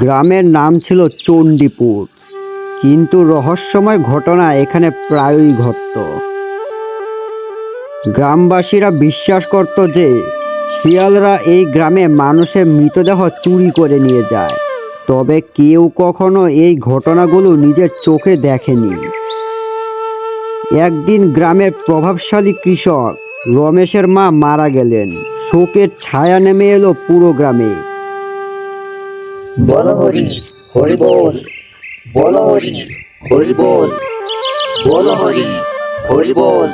গ্রামের নাম ছিল চণ্ডীপুর, কিন্তু রহস্যময় ঘটনা এখানে প্রায়ই ঘটত। গ্রামবাসীরা বিশ্বাস করত যে, শিয়ালরা এই গ্রামে মানুষের মৃতদেহ চুরি করে নিয়ে যায়। তবে কেউ কখনো এই ঘটনাগুলো নিজের চোখে দেখেনি। একদিন গ্রামের প্রভাবশালী কৃষক রমেশের মা মারা গেলেন। শোকের ছায়া নেমে এলো পুরো গ্রামে। বল হরি হরি বল। বল হরি হরি বল। বল হরি হরি বল।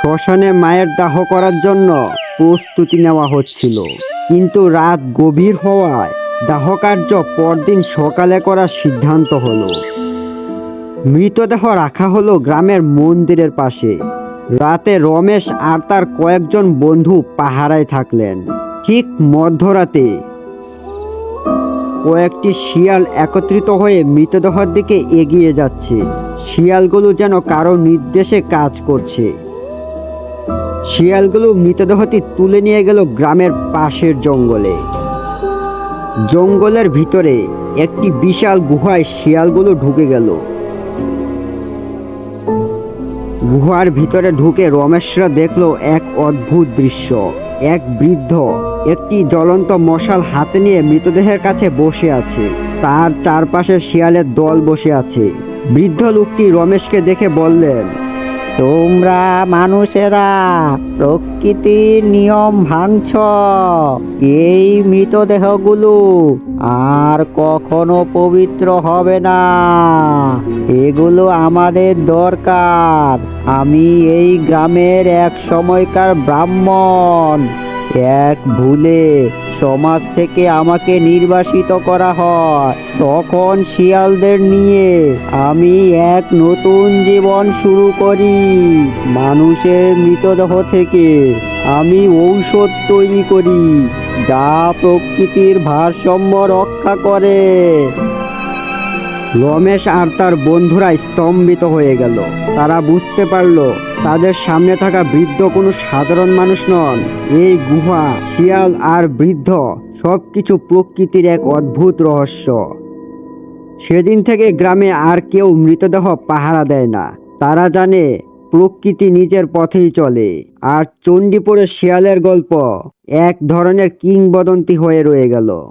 শ্মশানে মায়ের দাহ করার জন্য প্রস্তুতি নেওয়া হচ্ছিল। কিন্তু রাত গভীর হওয়ায় দাহ কার্য পরদিন সকালে করার সিদ্ধান্ত হলো। মৃতদেহ রাখা হলো গ্রামের মন্দিরের পাশে। রাতে রমেশ আর তার কয়েকজন বন্ধু পাহারায় থাকলেন। ঠিক মধ্যরাতে কয়েকটি শিয়াল একত্রিত হয়ে মৃতদেহের দিকে এগিয়ে যাচ্ছে। শিয়ালগুলো যেন কারও নির্দেশে কাজ করছে। শিয়ালগুলো মৃতদেহটি তুলে নিয়ে গেল গ্রামের পাশের জঙ্গলে। জঙ্গলের ভিতরে একটি বিশাল গুহায় শিয়ালগুলো ঢুকে গেল। গুহার ভিতরে ঢুকে রমেশরা দেখল এক অদ্ভুত দৃশ্য। এক বৃদ্ধ একটি জ্বলন্ত মশাল হাতে নিয়ে মৃতদেহের কাছে বসে আছে। তার চারপাশে শিয়ালের দল বসে আছে। বৃদ্ধ লোকটি রমেশকে দেখে বললেন তোমরা মানুষেরা প্রকৃতির নিয়ম ভাঙছ। এই মৃতদেহগুলো আর কখনো পবিত্র হবে না। এগুলো আমাদের দরকার। আমি এই গ্রামের এক সময়কার ব্রাহ্মণ। এক ভুলে সমাজ থেকে আমাকে নির্বাসিত করা হয়। তখন শিয়ালদের নিয়ে আমি এক নতুন জীবন শুরু করি। মানুষের মৃতদেহ থেকে আমি ঔষধ তৈরি করি, যা প্রকৃতির ভারসাম্য রক্ষা করে। রমেশ আর তার বন্ধুরা স্তম্ভিত হয়ে গেল। তারা বুঝতে পারল, তাদের সামনে থাকা বৃদ্ধ কোনো সাধারণ মানুষ নন। এই গুহা, শিয়াল আর বৃদ্ধ সব কিছু প্রকৃতির এক অদ্ভুত রহস্য। সেদিন থেকে গ্রামে আর কেউ মৃতদেহ পাহারা দেয় না। তারা জানে, প্রকৃতি নিজের পথেই চলে। আর চণ্ডীপুরের শিয়ালের গল্প, এক ধরনের কিংবদন্তি হয়ে রয়ে গেল।